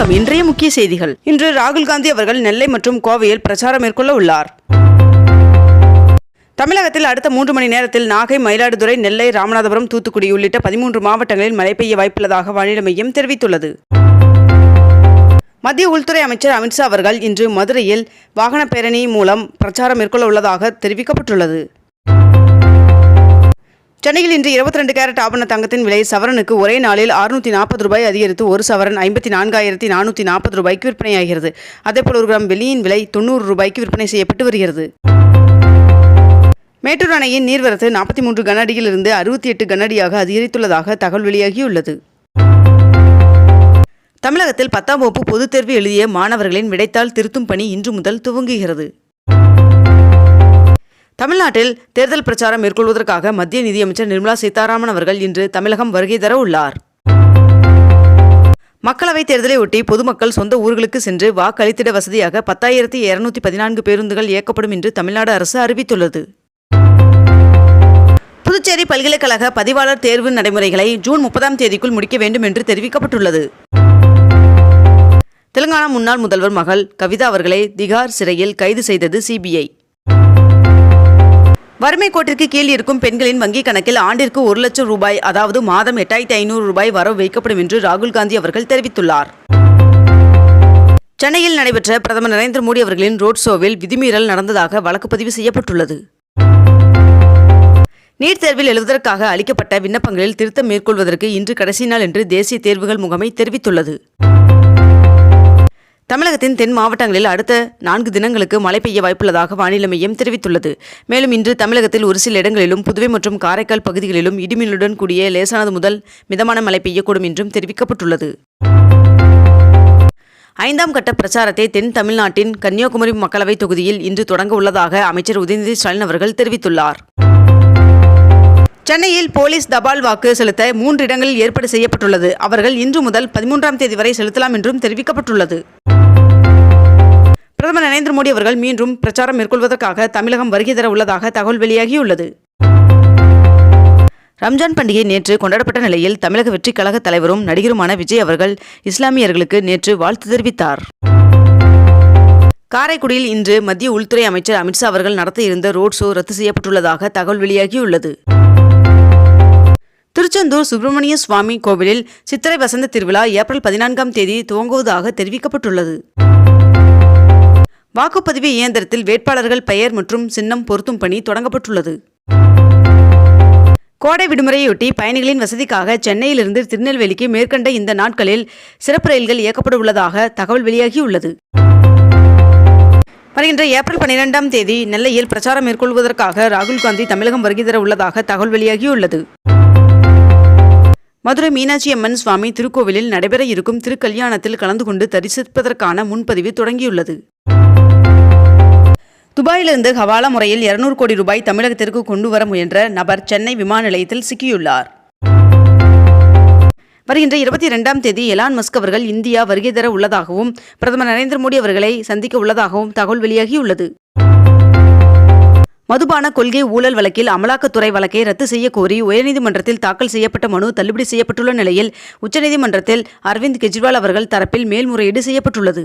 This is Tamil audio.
வணக்கம். இன்றைய முக்கிய செய்திகள். இன்று ராகுல் காந்தி அவர்கள் நெல்லை மற்றும் கோவையில் பிரச்சாரம் மேற்கொள்ள உள்ளார். தமிழகத்தில் அடுத்த மூன்று மணி நேரத்தில் நாகை மயிலாடுதுறை நெல்லை ராமநாதபுரம் தூத்துக்குடி உள்ளிட்ட பதிமூன்று மாவட்டங்களில் மழை பெய்ய வாய்ப்புள்ளதாக வானிலை மையம் தெரிவித்துள்ளது. மத்திய உள்துறை அமைச்சர் அமித்ஷா அவர்கள் இன்று மதுரையில் வாகன பேரணி மூலம் பிரச்சாரம் மேற்கொள்ள உள்ளதாக தெரிவிக்கப்பட்டுள்ளது. சென்னையில் இன்று இருபத்தி ரெண்டு கேரட் ஆபண தங்கத்தின் விலை சவரனுக்கு ஒரே நாளில் அறுநூற்றி நாற்பது ரூபாய் அதிகரித்து ஒரு சவரன் ஐம்பத்தி நான்காயிரத்தி நானூற்றி நாற்பது ரூபாய்க்கு விற்பனையாகிறது. அதேபோல் ஒரு கிராம் வெள்ளியின் விலை தொண்ணூறு ரூபாய்க்கு விற்பனை செய்யப்பட்டு வருகிறது. மேட்டூர் அணையின் நீர்வரத்து நாற்பத்தி மூன்று கனஅடியிலிருந்து அறுபத்தி எட்டு கனஅடியாக அதிகரித்துள்ளதாக தகவல் வெளியாகியுள்ளது. தமிழகத்தில் பத்தாம் வகுப்பு பொதுத் தேர்வு எழுதிய மாணவர்களின் விடைத்தாள் திருத்தும் பணி இன்று முதல் துவங்குகிறது. தமிழ்நாட்டில் தேர்தல் பிரச்சாரம் மேற்கொள்வதற்காக மத்திய நிதியமைச்சர் நிர்மலா சீதாராமன் அவர்கள் இன்று தமிழகம் வருகை தர உள்ளார். மக்களவைத் தேர்தலை ஒட்டி பொதுமக்கள் சொந்த ஊர்களுக்கு சென்று வாக்களித்திட வசதியாக பத்தாயிரத்தி இருநூத்தி பதினான்கு பேருந்துகள் இயக்கப்படும் என்று தமிழ்நாடு அரசு அறிவித்துள்ளது. புதுச்சேரி பல்கலைக்கழக பதிவாளர் தேர்வு நடைமுறைகளை ஜூன் முப்பதாம் தேதிக்குள் முடிக்க வேண்டும் என்று தெரிவிக்கப்பட்டுள்ளது. தெலுங்கானா முன்னாள் முதல்வர் மகள் கவிதா அவர்களை திகார் சிறையில் கைது செய்தது சிபிஐ. வறுமை கோட்டிற்கு கீழ் இருக்கும் பெண்களின் வங்கிக் கணக்கில் ஆண்டிற்கு ஒரு லட்சம் ரூபாய் அதாவது மாதம் எட்டாயிரத்தி ஐநூறு ரூபாய் வரவு வைக்கப்படும் என்று ராகுல் காந்தி அவர்கள் தெரிவித்துள்ளார். சென்னையில் நடைபெற்ற பிரதமர் நரேந்திர மோடி அவர்களின் ரோட் ஷோவில் விதிமீறல் நடந்ததாக வழக்கு பதிவு செய்யப்பட்டுள்ளது. நீட் தேர்வில் எழுதுவதற்காக அளிக்கப்பட்ட விண்ணப்பங்களில் திருத்தம் மேற்கொள்வதற்கு இன்று கடைசி நாள் என்று தேசிய தேர்வுகள் முகமை தெரிவித்துள்ளது. தமிழகத்தின் தென் மாவட்டங்களில் அடுத்த நான்கு தினங்களுக்கு மழை பெய்ய வாய்ப்புள்ளதாக வானிலை மையம் தெரிவித்துள்ளது. மேலும் இன்று தமிழகத்தில் ஒரு சில இடங்களிலும் புதுவை மற்றும் காரைக்கால் பகுதிகளிலும் இடிமின்னுடன் கூடிய லேசானது முதல் மிதமான மழை பெய்யக்கூடும் என்றும் தெரிவிக்கப்பட்டுள்ளது. ஐந்தாம் கட்ட பிரச்சாரத்தை தென் தமிழ்நாட்டின் கன்னியாகுமரி மக்களவைத் தொகுதியில் இன்று தொடங்க உள்ளதாக அமைச்சர் உதயநிதி ஸ்டாலின் அவர்கள் தெரிவித்துள்ளார். சென்னையில் போலீஸ் தபால் வாக்கு செலுத்த மூன்று இடங்களில் ஏற்பாடு செய்யப்பட்டுள்ளது. அவர்கள் இன்று முதல் பதிமூன்றாம் தேதி வரை செலுத்தலாம் என்றும் தெரிவிக்கப்பட்டுள்ளது. பிரதமர் நரேந்திர மோடி அவர்கள் மீண்டும் பிரச்சாரம் மேற்கொள்வதற்காக தமிழகம் வருகை தர உள்ளதாக தகவல் வெளியாகியுள்ளது. ரம்ஜான் பண்டிகை நேற்று கொண்டாடப்பட்ட நிலையில் தமிழக வெற்றிக் கழக தலைவரும் நடிகருமான விஜய் அவர்கள் இஸ்லாமியர்களுக்கு நேற்று வாழ்த்து தெரிவித்தார். காரைக்குடியில் இன்று மத்திய உள்துறை அமைச்சர் அமித்ஷா அவர்கள் நடத்த இருந்த ரோட் ஷோ ரத்து செய்யப்பட்டுள்ளதாக தகவல் வெளியாகியுள்ளது. திருச்செந்தூர் சுப்பிரமணிய சுவாமி கோவிலில் சித்திரை வசந்த திருவிழா ஏப்ரல் பதினான்காம் தேதி துவங்குவதாக தெரிவிக்கப்பட்டுள்ளது. வாக்குப்பதிவு இயந்திரத்தில் வேட்பாளர்கள் பெயர் மற்றும் சின்னம் பொருத்தும் பணி தொடங்கப்பட்டுள்ளது. கோடை விடுமுறையொட்டி பயணிகளின் வசதிக்காக சென்னையிலிருந்து திருநெல்வேலிக்கு மேற்கண்ட இந்த நாட்களில் சிறப்பு ரயில்கள் இயக்கப்பட உள்ளதாக தகவல் வெளியாகியுள்ளது. வருகின்ற ஏப்ரல் பனிரெண்டாம் தேதி நெல்லையில் பிரச்சாரம் மேற்கொள்வதற்காக ராகுல் காந்தி தமிழகம் வருகை தர உள்ளதாக தகவல் வெளியாகியுள்ளது. மதுரை மீனாட்சி அம்மன் சுவாமி திருக்கோவிலில் நடைபெற இருக்கும் திருக்கல்யாணத்தில் கலந்து கொண்டு தரிசிப்பதற்கான முன்பதிவு தொடங்கியுள்ளது. துபாயிலிருந்து ஹவாலா முறையில் இருநூறு கோடி ரூபாய் தமிழகத்திற்கு கொண்டு வர முயன்ற நபர் சென்னை விமான நிலையத்தில் சிக்கியுள்ளார். வருகின்ற இருபத்தி இரண்டாம் தேதி எலான் மஸ்க் அவர்கள் இந்தியா வருகை தர உள்ளதாகவும் பிரதமர் நரேந்திர மோடி அவர்களை சந்திக்க உள்ளதாகவும் தகவல் வெளியாகியுள்ளது. மதுபான கொள்கை ஊழல் வழக்கில் அமலாக்கத்துறை வழக்கை ரத்து செய்ய கோரி உயர்நீதிமன்றத்தில் தாக்கல் செய்யப்பட்ட மனு தள்ளுபடி செய்யப்பட்டுள்ள நிலையில் உச்சநீதிமன்றத்தில் அரவிந்த் கெஜ்ரிவால் அவர்கள் தரப்பில் மேல்முறையீடு செய்யப்பட்டுள்ளது.